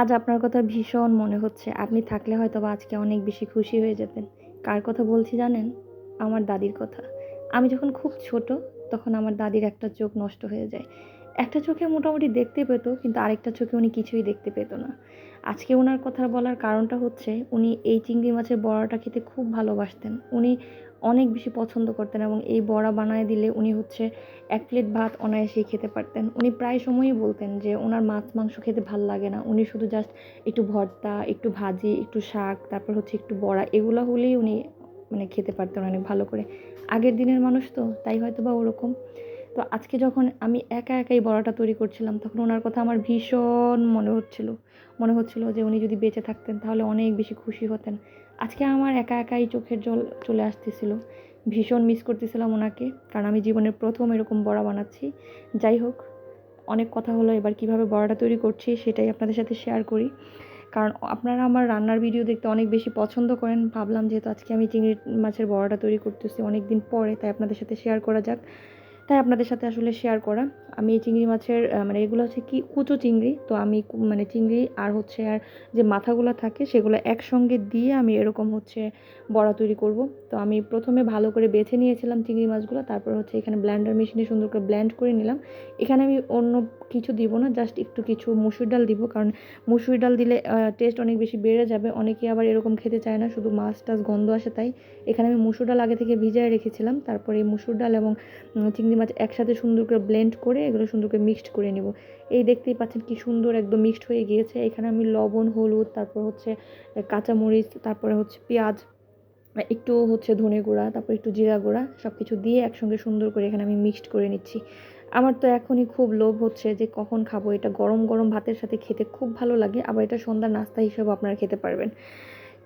আজ আপনার কথা ভীষণ মনে হচ্ছে। আপনি থাকলে হয়তো বা আজকে অনেক বেশি খুশি হয়ে যেতেন। কার কথা বলছি জানেন? আমার দাদির কথা। আমি যখন খুব ছোট, তখন আমার দাদির একটা চোখ নষ্ট হয়ে যায়। একটা চোখে মোটামুটি দেখতে পেত, কিন্তু আরেকটা চোখে উনি কিছুই দেখতে পেত না। আজকে ওনার কথা বলার কারণটা হচ্ছে, উনি এই চিংড়ি মাছের বড়াটা খেতে খুব ভালোবাসতেন। উনি অনেক বেশি পছন্দ করতেন এবং এই বড়া বানায় দিলে উনি হচ্ছে এক প্লেট ভাত অনায়াসেই খেতে পারতেন। উনি প্রায় সময়ই বলতেন যে ওনার মাছ মাংস খেতে ভালো লাগে না। উনি শুধু জাস্ট একটু ভর্তা, একটু ভাজি, একটু শাক, তারপর হচ্ছে একটু বড়া, এগুলো হলেই উনি মানে খেতে পারতেন অনেক ভালো করে। আগের দিনের মানুষ তো, তাই হয়তো বা ওরকম। তো আজকে যখন আমি একা একাই বড়াটা তৈরি করছিলাম, তখন ওনার কথা আমার ভীষণ মনে হচ্ছিল। মনে হচ্ছিল যে উনি যদি বেঁচে থাকতেন তাহলে অনেক বেশি খুশি হতেন। আজকে আমার একা একাই চোখের জল চলে আসতেছিল। ভীষণ মিস করতেছিলাম ওনাকে, কারণ আমি জীবনের প্রথম এরকম বড়া বানাচ্ছি। যাই হোক, অনেক কথা হলো, এবার কীভাবে বড়াটা তৈরি করছি সেটাই আপনাদের সাথে শেয়ার করি। কারণ আপনারা আমার রান্নার ভিডিও দেখতে অনেক বেশি পছন্দ করেন। ভাবলাম যেহেতু আজকে আমি চিংড়ি মাছের বড়াটা তৈরি করতেছি অনেক দিন পরে, তাই আপনাদের সাথে শেয়ার করা যাক। তাই আপনাদের সাথে আসলে শেয়ার করা। আমি এই চিংড়ি মাছের মানে এগুলো হচ্ছে কি কুচো চিংড়ি, তো আমি মানে চিংড়ি আর হচ্ছে আর যে মাথাগুলো থাকে সেগুলো একসঙ্গে দিয়ে আমি এরকম হচ্ছে বড়া তৈরি করব। তো আমি প্রথমে ভালো করে বেছে নিয়েছিলাম চিংড়ি মাছগুলো, তারপর হচ্ছে এখানে ব্ল্যান্ডার মেশিনে সুন্দর করে ব্ল্যান্ড করে নিলাম। এখানে আমি অন্য কিছু দিব না, জাস্ট একটু কিছু মুসুর ডাল দিব, কারণ মুসুর ডাল দিলে টেস্ট অনেক বেশি বেড়ে যাবে। অনেকে আবার এরকম খেতে চায় না, শুধু মাছ টাছ গন্ধ আসে তাই। এখানে আমি মুসুর ডাল আগে থেকে ভিজায় রেখেছিলাম, তারপরে মুসুর ডাল এবং চিংড়ি মাছ একসাথে সুন্দর করে ব্লেন্ড করে এগুলো সুন্দর করে মিক্সড করে নেব। এই দেখতেই পাচ্ছেন কি সুন্দর একদম মিক্সড হয়ে গিয়েছে। এখানে আমি লবণ, হলুদ, তারপর হচ্ছে কাঁচামরিচ, তারপরে হচ্ছে পেঁয়াজ, একটু হচ্ছে ধনে গুঁড়া, তারপর একটু জিরা গুঁড়া সব কিছু দিয়ে একসঙ্গে সুন্দর করে এখানে আমি মিক্সড করে নিচ্ছি। আমার তো এখনই খুব লোভ হচ্ছে যে কখন খাব, এটা গরম গরম ভাতের সাথে খেতে খুব ভালো লাগে, আবার এটা সন্ধ্যার নাস্তা হিসেবে আপনারা খেতে পারবেন।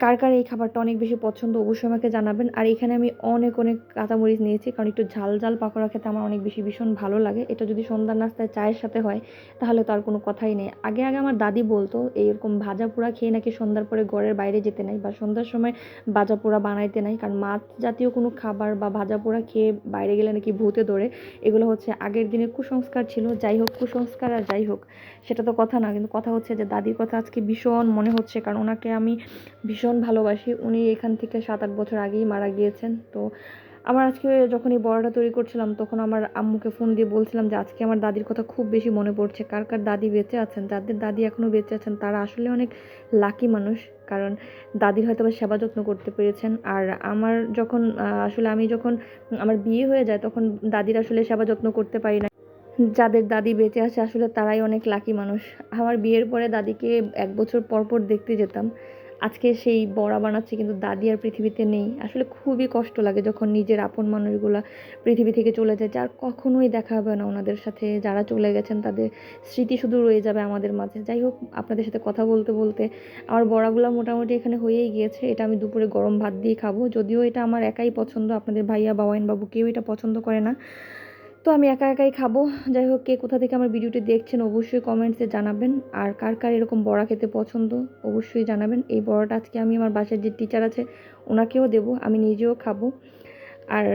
কার কার এই খাবারটা অনেক বেশি পছন্দ অবশ্যই আমাকে জানাবেন। আর এখানে আমি অনেক অনেক কাঁচামরিচ নিয়েছি, কারণ একটু ঝাল ঝাল পাকোড়া খেতে আমার অনেক বেশি ভীষণ ভালো লাগে। এটা যদি সন্ধ্যার নাস্তায় চায়ের সাথে হয়, তাহলে তো আর কোনো কথাই নেই। আগে আগে আমার দাদি বলতো, এইরকম ভাজা পোড়া খেয়ে নাকি সন্ধ্যার পরে ঘরের বাইরে যেতে নাই বা সন্ধ্যার সময় ভাজা পোড়া বানাইতে নাই। কারণ মাছ জাতীয় কোনো খাবার বা ভাজা পোড়া খেয়ে বাইরে গেলে নাকি ভূতে ধরে। এগুলো হচ্ছে আগের দিনের কুসংস্কার ছিল, যাই হোক কুসংস্কার আর যাই হোক, সেটা তো কথা না। কিন্তু কথা হচ্ছে যে, দাদির কথা আজকে ভীষণ মনে হচ্ছে, কারণ ওনাকে আমি ভীষণ ভালোবাসি। উনি এখান থেকে সাত আট বছর আগেই মারা গিয়েছেন। তো আমার আজকে যখন এই বড়াটা তৈরি করছিলাম, তখন আমার আম্মুকে ফোন দিয়ে বলছিলাম যে, আজকে আমার দাদির কথা খুব বেশি মনে পড়ছে। কার কার দাদি বেঁচে আছেন? যাদের দাদি এখনও বেঁচে আছেন, তারা আসলে অনেক লাকি মানুষ। কারণ দাদির হয়তো বা সেবা যত্ন করতে পেরেছেন। আর আমার যখন আসলে আমি যখন আমার বিয়ে হয়ে যায়, তখন দাদির আসলে সেবা যত্ন করতে পারি না। যাদের দাদি বেঁচে আছে, আসলে তারাই অনেক লাকি মানুষ। আমার বিয়ের পরে দাদিকে এক বছর পর পর দেখতে যেতাম। আজকে সেই বড়া বানাচ্ছে কিন্তু দাদি আর পৃথিবীতে নেই। আসলে খুবই কষ্ট লাগে যখন নিজের আপন মানুষগুলা পৃথিবী থেকে চলে যায় আর কখনোই দেখা হবে না ওনাদের সাথে। যারা চলে গেছেন, তাদের স্মৃতি শুধু রয়ে যাবে আমাদের মাঝে। যাই হোক, আপনাদের সাথে কথা বলতে বলতে আমার বড়াগুলো মোটামুটি এখানে হয়েই গিয়েছে। এটা আমি দুপুরে গরম ভাত দিয়ে খাব। যদিও এটা আমার একাই পছন্দ। আপনাদের ভাইয়া বাবাইন বাবু কেউ এটা পছন্দ করে না। তো আমি একা একাই খাব। যাই হোক কে কোথা থেকে আমার ভিডিওটি দেখছেন অবশ্যই কমেন্টসে জানাবেন। আর কার কার এরকম বড়া খেতে পছন্দ, অবশ্যই জানাবেন। এই বড়াটা আজকে আমি আমার বাসার যে টিচার আছে, ওনাকেও দেব, আমি নিজেও খাব। আর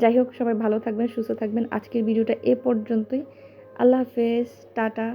যাই হোক সবাই ভালো থাকবেন, সুস্থ থাকবেন। আজকের ভিডিওটা এ পর্যন্তই। আল্লাহ হাফেজ, টাটা।